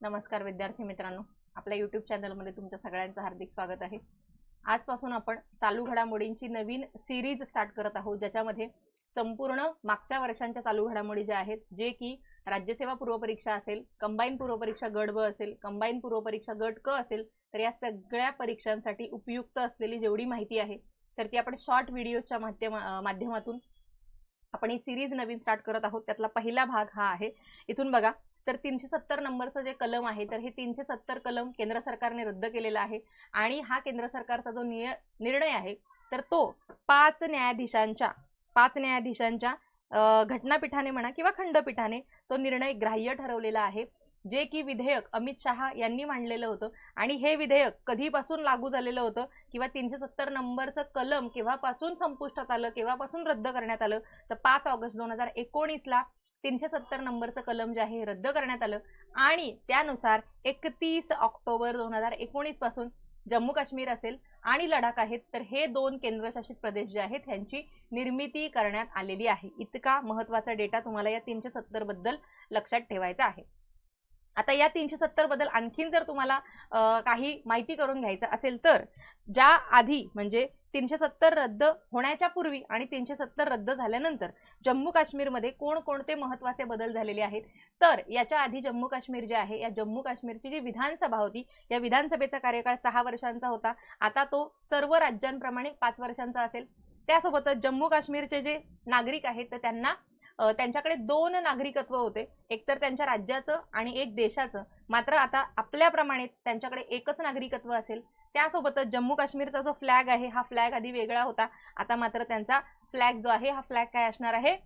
नमस्कार विद्यार्थी मित्रांनो. आपल्या यूट्यूब चॅनलमध्ये तुमच्या सगळ्यांचं हार्दिक स्वागत आहे. आजपासून आपण चालू घडामोडींची नवीन सिरीज स्टार्ट करत आहोत ज्याच्यामध्ये संपूर्ण मागच्या वर्षांच्या चालू घडामोडी ज्या आहेत जे की राज्यसेवा पूर्वपरीक्षा असेल कंबाईन पूर्वपरीक्षा गट ब असेल कंबाईन पूर्वपरीक्षा गट क असेल तर या सगळ्या परीक्षांसाठी उपयुक्त असलेली जेवढी माहिती आहे तर ती आपण शॉर्ट व्हिडिओच्या माध्यम माध्यमातून आपण ही सिरीज नवीन स्टार्ट करत आहोत. त्यातला पहिला भाग हा आहे. इथून बघा तर तीनशे सत्तर नंबरचं जे कलम आहे तर हे तीनशे सत्तर कलम केंद्र सरकारने रद्द केलेला आहे. आणि हा केंद्र सरकारचा जो निय निर्णय आहे तर तो पाच न्यायाधीशांच्या पाच न्यायाधीशांच्या घटनापीठाने म्हणा किंवा खंडपीठाने तो निर्णय ग्राह्य ठरवलेला आहे. जे की विधेयक अमित शहा यांनी मांडलेलं होतं. आणि हे विधेयक कधीपासून लागू झालेलं होतं? किंवा तीनशे सत्तर नंबरचं कलम केव्हापासून संपुष्टात आलं? केव्हापासून रद्द करण्यात आलं? तर पाच ऑगस्ट दोन हजार एकोणीसला तीनशे सत्तर नंबरचं कलम जे आहे हे रद्द करण्यात आलं. आणि त्यानुसार एकतीस ऑक्टोबर दोन हजार एकोणीसपासून जम्मू काश्मीर असेल आणि लडाख आहेत तर हे दोन केंद्रशासित प्रदेश जे आहेत ह्यांची निर्मिती करण्यात आलेली आहे. इतका महत्त्वाचा डेटा तुम्हाला या तीनशे सत्तरबद्दल लक्षात ठेवायचा आहे. आता या तीनशे सत्तरबद्दल आणखीन जर तुम्हाला काही माहिती करून घ्यायचं असेल तर ज्या आधी म्हणजे तीनशे सत्तर रद्द होण्याच्या पूर्वी आणि तीनशे सत्तर रद्द झाल्यानंतर जम्मू काश्मीरमध्ये कोणकोणते महत्त्वाचे बदल झालेले आहेत? तर याच्या आधी जम्मू काश्मीर जे आहे या जम्मू काश्मीरची जी विधानसभा होती या विधानसभेचा कार्यकाळ सहा वर्षांचा होता. आता तो सर्व राज्यांप्रमाणे पाच वर्षांचा असेल. त्यासोबतच जम्मू काश्मीरचे जे नागरिक आहेत तर त्यांना त्यांच्याकडे दोन नागरिकत्व होते. एकतर त्यांच्या राज्याचं आणि एक देशाचं. मात्र आता आपल्याप्रमाणेच त्यांच्याकडे एकच नागरिकत्व असेल. त्यासोबतच जम्मू काश्मीरचा जो फ्लॅग आहे हा फ्लॅग आधी वेगळा होता. आता मात्र त्यांचा फ्लॅग जो आहे हा फ्लॅग काय असणार आहे?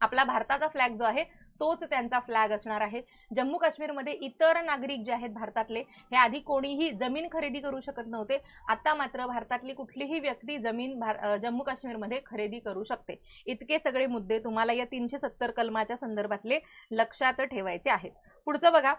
आपला भारताचा फ्लॅग जो आहे तोच त्यांचा फ्लॅग असणार आहे. जम्मू काश्मीरमध्ये इतर नागरिक जे आहेत भारतातले हे आधी कोणीही जमीन खरेदी करू शकत नव्हते. आता मात्र भारतातली कुठलीही व्यक्ती जमीन भार जम्मू काश्मीरमध्ये खरेदी करू शकते. इतके सगळे मुद्दे तुम्हाला या तीनशे सत्तर कलमाच्या संदर्भातले लक्षात ठेवायचे आहेत. पुढचं बघा.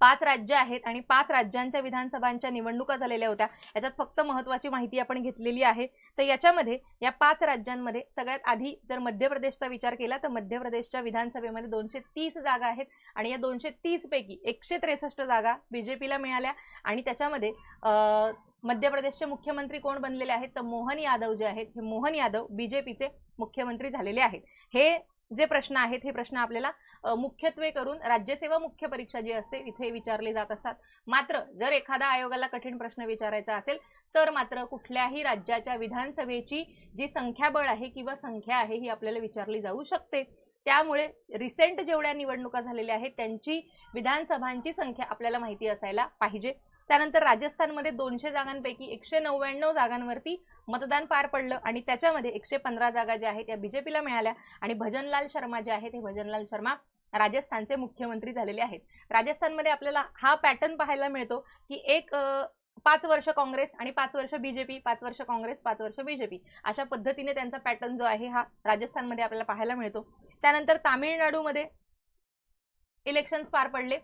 पाच राज्य आहेत आणि पाच राज्यांच्या विधानसभांच्या निवडणुका झालेल्या होत्या. याच्यात फक्त महत्वाची माहिती आपण घेतलेली आहे. तर याच्यामध्ये या पाच राज्यांमध्ये सगळ्यात आधी जर मध्य प्रदेशचा विचार केला तर मध्य प्रदेशच्या विधानसभेमध्ये दोनशे तीस जागा आहेत आणि या दोनशे तीस पैकी एकशे त्रेसष्ट जागा बीजेपीला मिळाल्या आणि त्याच्यामध्ये मध्य प्रदेशचे मुख्यमंत्री कोण बनलेले आहेत? तर मोहन यादव जे आहेत हे मोहन यादव बीजेपीचे मुख्यमंत्री झालेले आहेत. हे जे प्रश्न आहेत हे प्रश्न आपल्याला मुख्यत्वे करून राज्यसेवा मुख्य परीक्षा जी असते तिथे विचारले जात असतात. मात्र जर एखादा आयोगाला कठीण प्रश्न विचारायचा असेल तर मात्र कुठल्याही राज्याच्या विधानसभेची जी संख्याबळ आहे किंवा संख्या आहे ही आपल्याला विचारली जाऊ शकते. त्यामुळे रिसेंट जेवढ्या निवडणुका झालेल्या आहेत त्यांची विधानसभांची संख्या आपल्याला माहिती असायला पाहिजे. त्यानंतर राजस्थानमध्ये दोनशे जागांपैकी एकशे नव्याण्णव जागांवरती मतदान पार पडलं आणि त्याच्यामध्ये एकशे पंधरा जागा ज्या आहेत त्या बीजेपीला मिळाल्या आणि भजनलाल शर्मा जे आहेत हे भजनलाल शर्मा राजस्थानचे मुख्यमंत्री झालेले आहेत. राजस्थानमध्ये आपल्याला हा पॅटर्न पाहायला मिळतो की एक पाच वर्ष काँग्रेस आणि पाच वर्ष बीजेपी पाच वर्ष काँग्रेस पाच वर्ष बीजेपी. अशा पद्धतीने त्यांचा पॅटर्न जो आहे हा राजस्थानमध्ये आपल्याला पाहायला मिळतो. त्यानंतर तामिळनाडूमध्ये इलेक्शन्स पार पडले.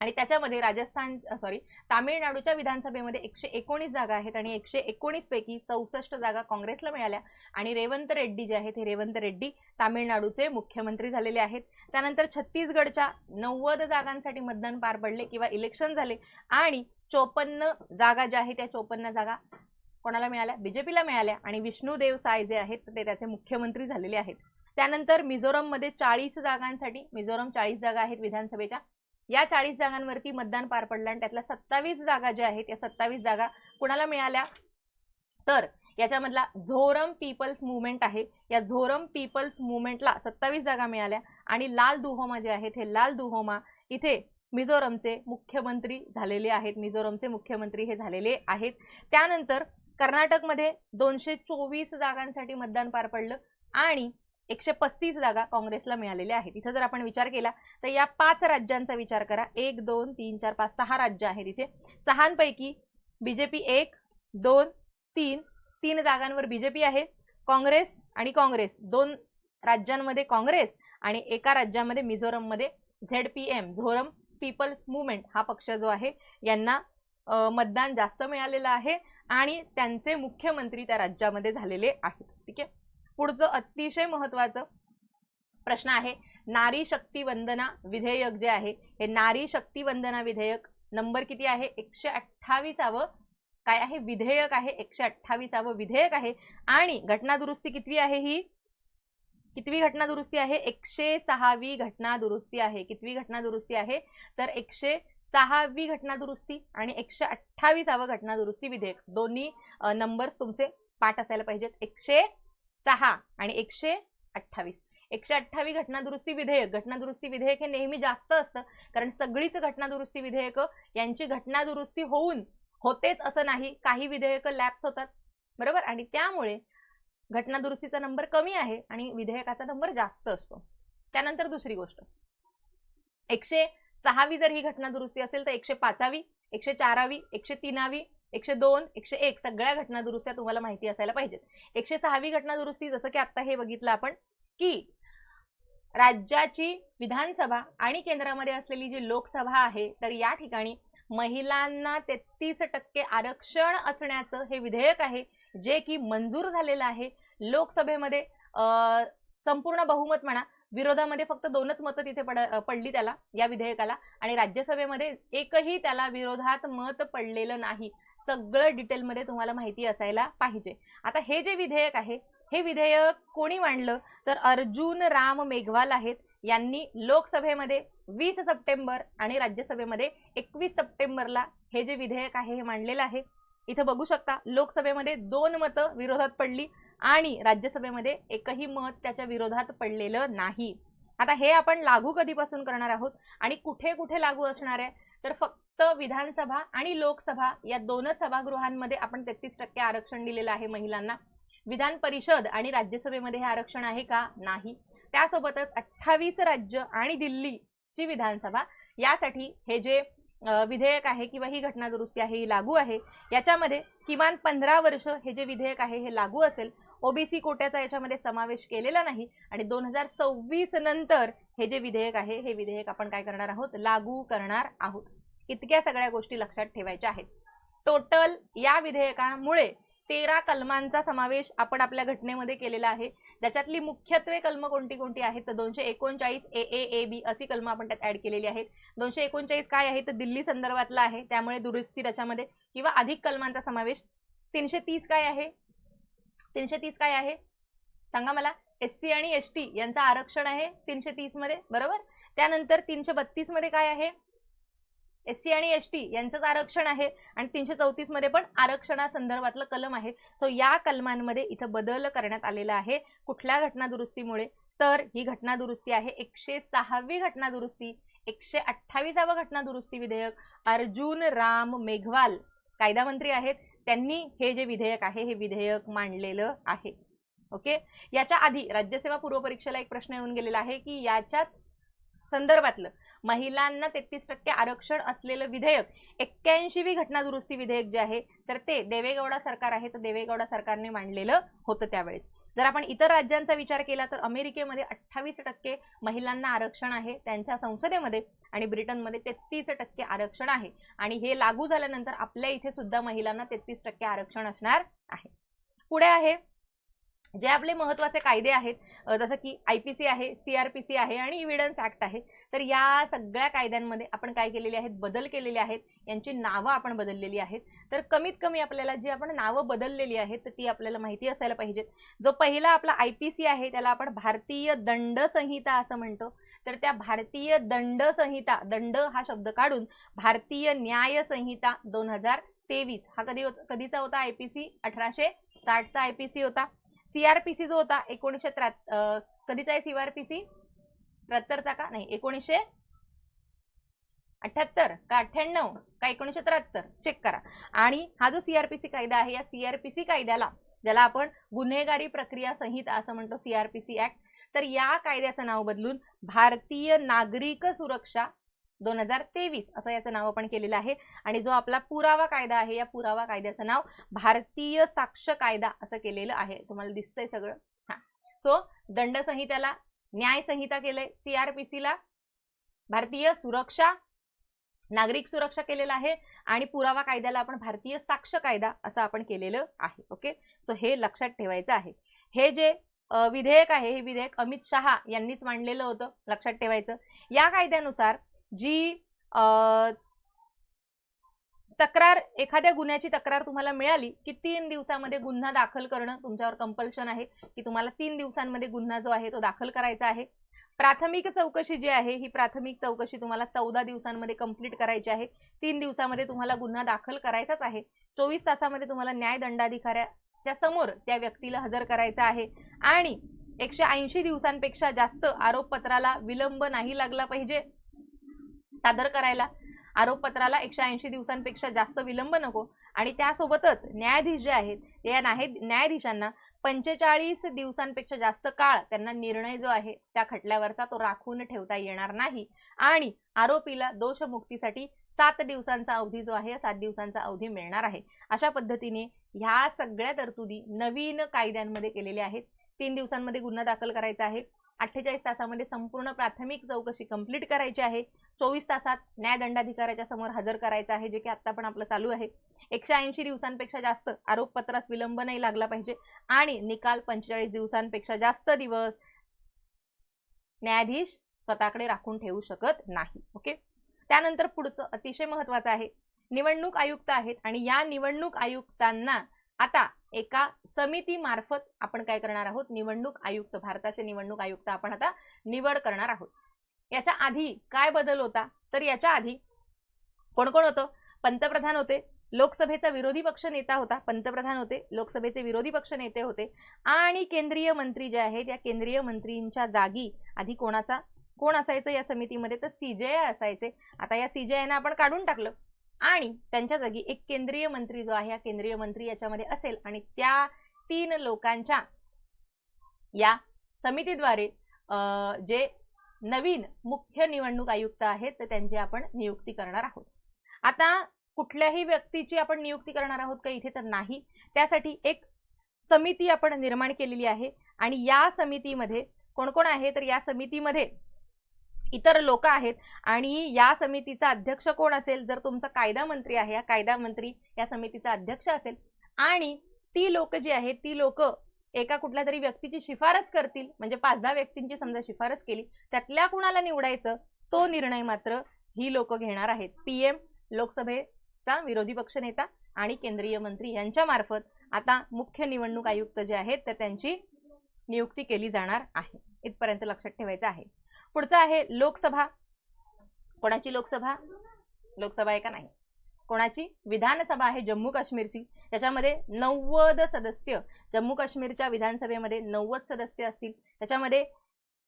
आणि त्याच्यामध्ये राजस्थान सॉरी तामिळनाडूच्या विधानसभेमध्ये एकशे एकोणीस जागा आहेत आणि एकशे एकोणीसपैकी चौसष्ट जागा काँग्रेसला मिळाल्या. आणि रेवंत रेड्डी जे आहेत हे रेवंत रेड्डी तामिळनाडूचे मुख्यमंत्री झालेले आहेत. त्यानंतर छत्तीसगडच्या नव्वद जागांसाठी मतदान पार पडले किंवा इलेक्शन झाले आणि चोपन्न जागा ज्या आहेत त्या चोपन्न जागा कोणाला मिळाल्या? बीजेपीला मिळाल्या आणि विष्णुदेव साय जे आहेत ते त्याचे मुख्यमंत्री झालेले आहेत. त्यानंतर मिझोरममध्ये चाळीस जागांसाठी मिझोरम चाळीस जागा आहेत विधानसभेच्या. या चाळीस जागांवरती मतदान पार पडलं आणि त्यातल्या सत्तावीस जागा ज्या आहेत या सत्तावीस जागा कुणाला मिळाल्या? तर याच्यामधला झोरम पीपल्स मुवमेंट आहे. या झोरम पीपल्स मुवमेंटला सत्तावीस जागा मिळाल्या आणि लाल दुहोमा जे आहेत हे लाल दुहोमा इथे मिझोरमचे मुख्यमंत्री झालेले आहेत. मिझोरमचे मुख्यमंत्री हे झालेले आहेत. त्यानंतर कर्नाटकमध्ये दोनशे चोवीस जागांसाठी मतदान पार पडलं आणि एकशे पस्तीस जागा काँग्रेसला मिळालेल्या आहेत. इथं जर आपण विचार केला तर या पाच राज्यांचा विचार करा. एक दोन तीन चार पाच सहा राज्य आहेत इथे. सहांपैकी बीजेपी एक दोन तीन तीन जागांवर बीजेपी आहे. काँग्रेस आणि काँग्रेस दोन राज्यांमध्ये काँग्रेस आणि एका राज्यामध्ये मिझोरममध्ये Z P M Zoram people's movement हा पक्ष जो आहे यांना मतदान जास्त मिळालेलं आहे आणि त्यांचे मुख्यमंत्री त्या राज्यामध्ये झालेले आहेत. ठीक आहे? पुढचं अतिशय महत्वाचं प्रश्न आहे नारी शक्ती वंदना विधेयक जे आहे हे नारी शक्ती वंदना विधेयक नंबर किती आहे? एकशे अठ्ठावीसावं काय आहे? विधेयक आहे. एकशे अठ्ठावीसावं विधेयक आहे. आणि घटना दुरुस्ती कितवी आहे ही? कितवी घटना दुरुस्ती आहे? एकशे सहावी घटना दुरुस्ती आहे. कितवी घटना दुरुस्ती आहे? तर एकशे सहावी घटना दुरुस्ती आणि एकशे अठ्ठावीसावं घटना दुरुस्ती विधेयक. दोन्ही नंबर्स तुमचे पाठ असायला पाहिजेत. एकशे सहा आणि एकशे अठ्ठावीस. एकशे अठ्ठावीस घटनादुरुस्ती विधेयक. घटनादुरुस्ती विधेयक हे नेहमी जास्त असतं कारण सगळीच घटनादुरुस्ती विधेयक यांची घटना दुरुस्ती होऊन होतेच असं नाही. काही विधेयकं लॅप्स होतात. बरोबर? आणि त्यामुळे घटनादुरुस्तीचा नंबर कमी आहे आणि विधेयकाचा नंबर जास्त असतो. त्यानंतर दुसरी गोष्ट. एकशे सहावी जर ही घटनादुरुस्ती असेल तर एकशे पाचावी एकशे चारावी एकशे तीनावी एकशे दोन एकशे एक सगळ्या घटना दुरुस्त्या तुम्हाला माहिती असायला पाहिजेत. एकशे सहावी घटना दुरुस्ती जसं की आता हे बघितलं आपण की राज्याची विधानसभा आणि केंद्रामध्ये असलेली जी लोकसभा आहे तर या ठिकाणी महिलांना तेहतीस टक्के आरक्षण असण्याचं हे विधेयक आहे जे की मंजूर झालेलं आहे. लोकसभेमध्ये संपूर्ण बहुमत म्हणा विरोधामध्ये फक्त दोनच मतं तिथे पड पडली त्याला या विधेयकाला. आणि राज्यसभेमध्ये एकही त्याला विरोधात मत पडलेलं नाही. सगळं डिटेलमध्ये तुम्हाला माहिती असायला पाहिजे. आता हे जे विधेयक आहे हे विधेयक कोणी मांडलं? तर अर्जुन राम मेघवाल आहेत. यांनी लोकसभेमध्ये वीस सप्टेंबर आणि राज्यसभेमध्ये एकवीस सप्टेंबरला हे जे विधेयक आहे हे मांडलेलं आहे. इथं बघू शकता लोकसभेमध्ये दोन मतं विरोधात पडली आणि राज्यसभेमध्ये एकही मत त्याच्या विरोधात पडलेलं नाही. आता हे आपण लागू कधीपासून करणार आहोत आणि कुठे कुठे लागू असणार आहे? तर फक्त विधानसभा आणि लोकसभा या दोनच सभागृहांमध्ये आपण तेहतीस टक्के आरक्षण दिलेलं आहे महिलांना. विधान परिषद आणि राज्यसभेमध्ये हे आरक्षण आहे का? नाही. त्यासोबतच अठ्ठावीस राज्य आणि दिल्लीची विधानसभा यासाठी हे जे विधेयक आहे किंवा ही घटना दुरुस्ती आहे ही लागू आहे याच्यामध्ये किमान पंधरा वर्ष हे जे विधेयक आहे हे लागू असेल. ओबीसी कोट्याचा याच्यामध्ये समावेश केलेला नाही आणि दोन हजार सव्वीस नंतर हे जे विधेयक आहे हे विधेयक आपण काय करणार आहोत? लागू करणार आहोत. इतक्या सगळ्या गोष्टी लक्षात ठेवायच्या आहेत. टोटल या विधेयकामुळे तेरा कलमांचा समावेश आपण आपल्या घटनेमध्ये केलेला आहे. ज्याच्यातली मुख्यत्वे कलम कोणती कोणती आहेत? तर दोनशे एकोणचाळीस ए ए ए बी अशी कलमं आपण त्यात ऍड केलेली आहेत. दोनशे एकोणचाळीस काय आहे? तर दिल्ली संदर्भातला आहे. त्यामुळे दुरुस्ती त्याच्यामध्ये किंवा अधिक कलमांचा समावेश. तीनशे तीस काय आहे? तीनशे तीस काय आहे? सांगा मला. एस सी आणि एस टी यांचं आरक्षण आहे तीनशे तीसमध्ये बरोबर? त्यानंतर तीनशे बत्तीसमध्ये काय आहे? एस सी आणि एस टी यांचंच आरक्षण आहे आणि तीनशे चौतीसमध्ये पण आरक्षणासंदर्भातलं कलम आहे. सो या कलमांमध्ये इथं बदल करण्यात आलेला आहे. कुठल्या घटनादुरुस्तीमुळे? तर ही घटनादुरुस्ती आहे एकशे सहावी घटना दुरुस्ती एकशे अठ्ठावीसावं घटना दुरुस्ती विधेयक. अर्जुन राम मेघवाल कायदा मंत्री आहेत. त्यांनी हे जे विधेयक आहे हे विधेयक मांडलेलं आहे. ओके? याच्या आधी राज्यसेवा पूर्व परीक्षेला एक प्रश्न येऊन गेलेला आहे की याच्याच संदर्भातलं महिलांना तेहतीस टक्के आरक्षण असलेलं विधेयक एक्क्याऐंशीवी घटना दुरुस्ती विधेयक जे आहे तर ते देवेगौडा सरकार आहे तर देवेगौडा सरकारने मांडलेलं होतं त्यावेळेस. जर आपण इतर राज्यांचा विचार केला तर अमेरिकेमध्ये अठ्ठावीस टक्के महिलांना आरक्षण आहे त्यांच्या संसदेमध्ये आणि ब्रिटनमध्ये तेहतीस टक्के आरक्षण आहे. आणि हे लागू झाल्यानंतर आपल्या इथे सुद्धा महिलांना तेहतीस टक्के आरक्षण असणार आहे. पुढे आहे जे आपले महत्त्वाचे कायदे आहेत जसं की आय पी सी आहे सी आर पी सी आहे आणि इव्हिडन्स ॲक्ट आहे तर या सगळ्या कायद्यांमध्ये आपण काय केलेले आहेत बदल केलेले आहेत यांची नावं आपण बदललेली आहेत. तर कमीत कमी आपल्याला जी आपण नावं बदललेली आहेत तर ती आपल्याला माहिती असायला पाहिजेत. जो पहिला आपला आय पी सी आहे त्याला आपण भारतीय दंड संहिता असं म्हणतो. तर त्या भारतीय दंड संहिता दंड हा शब्द काढून भारतीय न्याय संहिता दोन हजार तेवीस हा कधी होता कधीचा होता? आय पी सी अठराशे साठचा आय पी सी होता. सीआरपीसी जो होता एकोणीसशे त्र्या कधीचा आहे सीआरपीसी त्र्याहत्तरचा का? नाही एकोणीसशे अठ्याहत्तर का अठ्ठ्याण्णव का एकोणीसशे त्र्याहत्तर? चेक करा. आणि हा जो सीआरपीसी कायदा आहे या सीआरपीसी कायद्याला ज्याला आपण गुन्हेगारी प्रक्रिया संहिता असं म्हणतो सीआरपीसी ऍक्ट तर या कायद्याचं नाव बदलून भारतीय नागरिक सुरक्षा दोन हजार तेवीस असं याचं नाव आपण केलेलं आहे. आणि जो आपला पुरावा कायदा आहे या पुरावा कायद्याचं नाव भारतीय साक्ष कायदा असं केलेलं आहे. तुम्हाला दिसतंय सगळं. हा. सो दंड संहितेला न्याय संहिता केलंय सीआरपीसीला भारतीय सुरक्षा नागरिक सुरक्षा केलेला आहे आणि पुरावा कायद्याला आपण भारतीय साक्ष कायदा असं आपण केलेलं आहे. ओके? सो हे लक्षात ठेवायचं आहे. हे जे विधेयक आहे हे विधेयक अमित शहा यांनीच मांडलेलं होतं लक्षात ठेवायचं. या कायद्यानुसार जी तक्रार एखाद्या गुन्ह्याची तक्रार तुम्हाला मिळाली की तीन दिवसामध्ये गुन्हा दाखल करणं तुमच्यावर कंपल्शन आहे की तुम्हाला तीन दिवसांमध्ये गुन्हा जो आहे तो दाखल करायचा आहे. प्राथमिक चौकशी जी आहे ही प्राथमिक चौकशी तुम्हाला चौदा दिवसांमध्ये कंप्लीट करायची आहे. तीन दिवसामध्ये तुम्हाला गुन्हा दाखल करायचाच आहे. चोवीस तासामध्ये तुम्हाला न्याय दंडाधिकाऱ्याच्या समोर त्या व्यक्तीला हजर करायचा आहे. आणि एकशे ऐंशी दिवसांपेक्षा जास्त आरोपपत्राला विलंब नाही लागला पाहिजे. सादर करायला. आरोपपत्राला एकशे ऐंशी दिवसांपेक्षा जास्त विलंब नको. आणि त्यासोबतच न्यायाधीश जे आहेत या न्याय- न्यायाधीशांना पंचेचाळीस दिवसांपेक्षा जास्त काळ त्यांना निर्णय जो आहे त्या खटल्यावरचा तो राखून ठेवता येणार नाही. आणि आरोपीला दोषमुक्तीसाठी सात दिवसांचा अवधी जो आहे सात दिवसांचा अवधी मिळणार आहे. अशा पद्धतीने ह्या सगळ्या तरतुदी नवीन कायद्यांमध्ये केलेल्या आहेत. तीन दिवसांमध्ये गुन्हा दाखल करायचा आहे. अठ्ठेचाळीस तासामध्ये संपूर्ण प्राथमिक चौकशी कंप्लीट करायची आहे. चोवीस तासात न्यायदंडाधिकाऱ्याच्या समोर हजर करायचं आहे जे की आत्ता पण आपलं चालू आहे. एकशे ऐंशी दिवसांपेक्षा जास्त आरोपपत्रास विलंब नाही लागला पाहिजे आणि निकाल पंचेचाळीस दिवसांपेक्षा जास्त दिवस न्यायाधीश स्वतःकडे राखून ठेवू शकत नाही. ओके? त्यानंतर पुढचं अतिशय महत्वाचं आहे. निवडणूक आयुक्त आहेत आणि या निवडणूक आयुक्तांना आता एका समितीमार्फत आपण काय करणार आहोत? निवडणूक आयुक्त भारताचे निवडणूक आयुक्त आपण आता निवड करणार आहोत. याच्या आधी काय बदल होता? तर याच्या आधी कोण कोण होतं? पंतप्रधान होते लोकसभेचा विरोधी पक्ष नेता होता पंतप्रधान होते लोकसभेचे विरोधी पक्ष नेते होते आणि केंद्रीय मंत्री जे आहेत या केंद्रीय मंत्रींच्या जागी आधी कोणाचा? कोण असायचं या समितीमध्ये? तर सीजेआय असायचे. आता या सीजेआयनं आपण काढून टाकलं. आणि त्यांच्या जागी एक केंद्रीय मंत्री जो आहे या केंद्रीय मंत्री याच्यामध्ये असेल आणि त्या तीन लोकांच्या या समितीद्वारे अं, जे नवीन मुख्य निवडणूक आयुक्त आहेत तर त्यांची आपण नियुक्ती करणार आहोत. आता कुठल्याही व्यक्तीची आपण नियुक्ती करणार आहोत का इथे तर नाही. त्यासाठी एक समिती आपण निर्माण केलेली आहे आणि या समितीमध्ये कोण कोण आहे? तर या समितीमध्ये इतर लोक आहेत. आणि या समितीचा अध्यक्ष कोण असेल? जर तुमचा कायदा मंत्री आहे या कायदा मंत्री या समितीचा अध्यक्ष असेल. आणि ती लोक जी आहेत ती लोक एका कुठल्या तरी व्यक्तीची शिफारस करतील. म्हणजे पाच दहा व्यक्तींची समजा शिफारस केली त्यातल्या कुणाला निवडायचं? तो निर्णय मात्र ही लोक घेणार आहेत. पीएम लोकसभेचा विरोधी पक्षनेता आणि केंद्रीय मंत्री यांच्या मार्फत आता मुख्य निवडणूक आयुक्त जे आहेत तर त्यांची नियुक्ती केली जाणार आहे. इथपर्यंत लक्षात ठेवायचं आहे. पुढचं आहे लोकसभा. कोणाची लोकसभा? लोकसभा आहे का नाही? कोणाची? विधानसभा आहे जम्मू काश्मीरची. त्याच्यामध्ये नव्वद सदस्य जम्मू काश्मीरच्या विधानसभेमध्ये नव्वद सदस्य असतील. त्याच्यामध्ये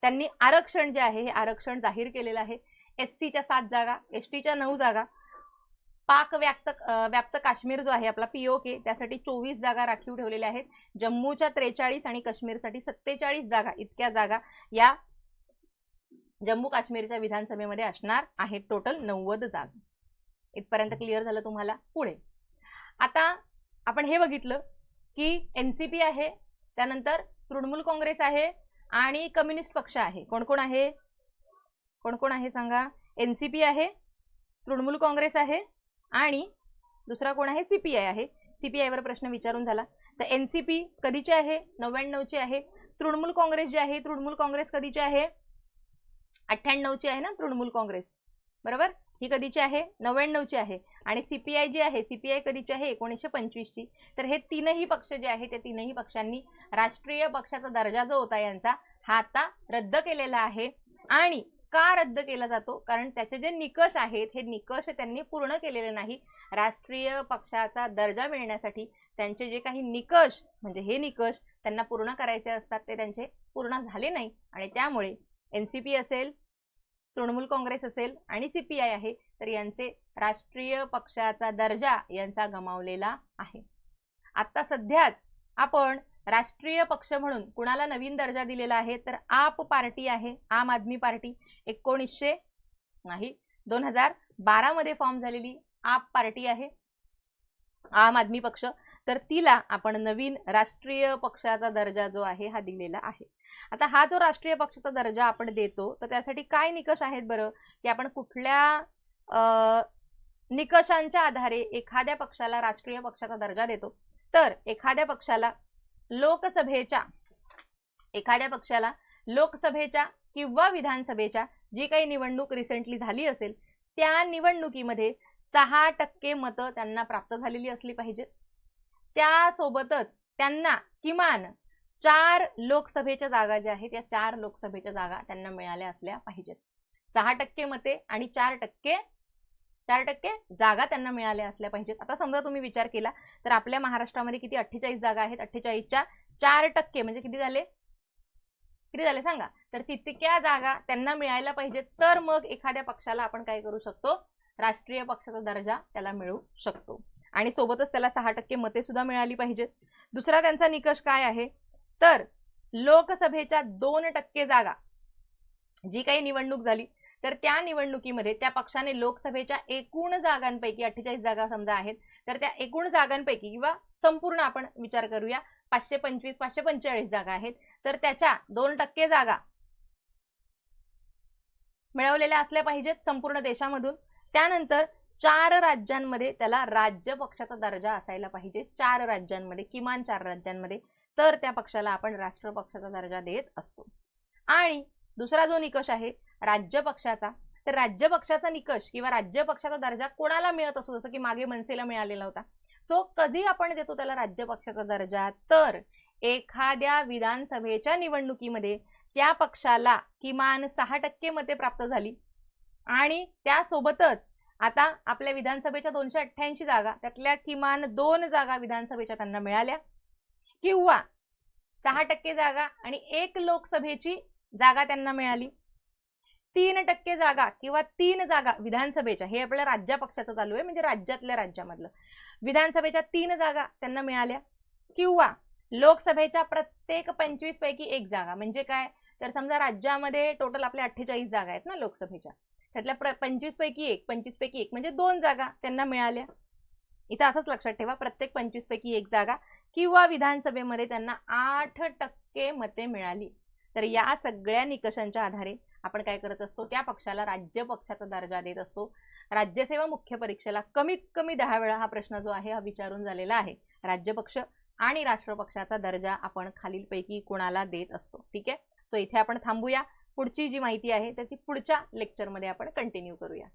त्यांनी आरक्षण जे आहे हे आरक्षण जाहीर केलेलं आहे. एस सीच्या सात जागा एस टीच्या नऊ जागा. पाक व्याप्त व्याप्त काश्मीर जो आहे आपला पीओके त्यासाठी चोवीस जागा राखीव ठेवलेल्या आहेत. जम्मूच्या त्रेचाळीस आणि काश्मीरसाठी सत्तेचाळीस जागा इतक्या जागा या जम्मू काश्मीरच्या विधानसभेमध्ये असणार आहेत टोटल नव्वद जागा. इथपर्यंत क्लिअर झालं तुम्हाला? पुढे. आता आपण हे बघितलं की एन सी पी आहे त्यानंतर तृणमूल काँग्रेस आहे आणि कम्युनिस्ट पक्ष आहे. कोण कोण आहे? कोण कोण आहे सांगा? एन सी पी आहे तृणमूल काँग्रेस आहे आणि दुसरा कोण आहे? सी पी आय आहे. सी पी आयवर प्रश्न विचारून झाला. तर एन सी पी कधीची आहे? नव्याण्णवची आहे. तृणमूल काँग्रेस जी आहे तृणमूल काँग्रेस कधीची आहे? अठ्ठ्याण्णवची आहे ना तृणमूल काँग्रेस? बरोबर? ही कधीची आहे? नव्याण्णवची आहे. आणि सीपीआय जी आहे सीपीआय कधीची आहे? एकोणीसशे पंचवीसची तर हे तीनही पक्ष जे आहे त्या तीनही पक्षांनी राष्ट्रीय पक्षाचा दर्जा जो होता यांचा हा आता रद्द केलेला आहे. आणि का रद्द केला जातो? कारण त्याचे जे निकष आहेत हे निकष त्यांनी पूर्ण केलेले नाही. राष्ट्रीय पक्षाचा दर्जा मिळण्यासाठी त्यांचे जे काही निकष म्हणजे हे निकष त्यांना पूर्ण करायचे असतात ते त्यांचे पूर्ण झाले नाही. आणि त्यामुळे एन सी पी असेल तृणमूल काँग्रेस असेल आणि सी पी आय आहे तर यांचे राष्ट्रीय पक्षाचा दर्जा यांचा गमावलेला आहे. आता सध्याच आपण राष्ट्रीय पक्ष म्हणून कुणाला नवीन दर्जा दिलेला आहे तर आप पार्टी आहे आम आदमी पार्टी. एकोणीसशे नाही दोन हजार बारामध्ये फॉर्म झालेली आप पार्टी आहे आम आदमी पक्ष. तर तिला आपण नवीन राष्ट्रीय पक्षाचा दर्जा जो आहे हा दिलेला आहे. आता हा जो राष्ट्रीय पक्षाचा दर्जा आपण देतो तर त्यासाठी काय निकष आहेत बरं? की आपण कुठल्या अं, निकषांच्या आधारे एखाद्या पक्षाला राष्ट्रीय पक्षाचा दर्जा देतो? तर एखाद्या पक्षाला लोकसभेच्या एखाद्या पक्षाला लोकसभेच्या किंवा विधानसभेच्या जी काही निवडणूक रिसेंटली झाली असेल त्या निवडणुकीमध्ये सहा टक्के मतं त्यांना प्राप्त झालेली असली पाहिजेत. त्यासोबतच त्यांना किमान चार लोकसभेच्या जागा ज्या आहेत या चार लोकसभेच्या जागा त्यांना मिळाल्या असल्या पाहिजेत. सहा टक्के मते आणि चार टक्के चार टक्के जागा त्यांना मिळाल्या असल्या पाहिजेत. आता समजा तुम्ही विचार केला तर आपल्या महाराष्ट्रामध्ये किती अठ्ठेचाळीस जागा आहेत? अठ्ठेचाळीसच्या चार टक्के म्हणजे किती झाले? किती झाले सांगा? तर तितक्या जागा त्यांना मिळायला पाहिजेत तर मग एखाद्या पक्षाला आपण काय करू शकतो? राष्ट्रीय पक्षाचा दर्जा त्याला मिळू शकतो. आणि सोबतच त्याला सहा टक्के मते सुद्धा मिळाली पाहिजेत. दुसरा त्यांचा निकष काय आहे? तर लोकसभेच्या दोन टक्के जागा जी काही निवडणूक झाली तर त्या निवडणुकीमध्ये त्या पक्षाने लोकसभेच्या एकूण जागांपैकी अठ्ठेचाळीस जागा समजा आहेत तर त्या एकूण जागांपैकी किंवा संपूर्ण आपण विचार करूया पाचशे पंचवीस पाचशे पंचेचाळीस जागा आहेत तर त्याच्या दोन टक्के जागा मिळवलेल्या असल्या पाहिजेत संपूर्ण देशामधून. त्यानंतर चार राज्यांमध्ये त्याला राज्य पक्षाचा दर्जा असायला पाहिजे चार राज्यांमध्ये किमान चार राज्यांमध्ये. तर त्या पक्षाला आपण राष्ट्र पक्षाचा दर्जा देत असतो. आणि दुसरा जो निकष आहे राज्य पक्षाचा तर राज्य पक्षाचा निकष किंवा राज्य पक्षाचा दर्जा कोणाला मिळत असतो? जसं की मागे मनसेला मिळालेला होता. सो कधी आपण देतो त्याला राज्य पक्षाचा दर्जा? तर एखाद्या विधानसभेच्या निवडणुकीमध्ये त्या पक्षाला किमान सहा टक्के मते प्राप्त झाली. आणि त्यासोबतच आता आपल्या विधानसभेच्या दोनशे अठ्ठ्याऐंशी जागा त्यातल्या किमान दोन जागा विधानसभेच्या त्यांना मिळाल्या. किंवा सहा टक्के जागा आणि एक लोकसभेची जागा त्यांना मिळाली. तीन टक्के जागा किंवा तीन जागा विधानसभेच्या हे आपल्या राज्य पक्षाचं चालू आहे म्हणजे राज्यातल्या राज्यामधलं. विधानसभेच्या तीन जागा त्यांना मिळाल्या किंवा लोकसभेच्या प्रत्येक पंचवीस पैकी एक जागा. म्हणजे काय? तर समजा राज्यामध्ये टोटल आपल्या अठ्ठेचाळीस जागा आहेत ना लोकसभेच्या. त्यातल्या प्र पंचवीस पैकी एक पंचवीस पैकी एक म्हणजे दोन जागा त्यांना मिळाल्या. इथं असंच लक्षात ठेवा प्रत्येक पंचवीस पैकी एक जागा किंवा विधानसभेमध्ये त्यांना आठ टक्के मते मिळाली. तर या सगळ्या निकषांच्या आधारे आपण काय करत असतो त्या पक्षाला राज्य पक्षाचा दर्जा देत असतो. राज्यसेवा मुख्य परीक्षेला कमीत कमी दहा वेळा हा प्रश्न जो आहे हा विचारून झालेला आहे. राज्य पक्ष आणि राष्ट्रपक्षाचा दर्जा आपण खालीलपैकी कोणाला देत असतो. ठीक आहे? सो इथे आपण थांबूया. पुढची जी माहिती आहे तर ती पुढच्या लेक्चरमध्ये आपण कंटिन्यू करूया.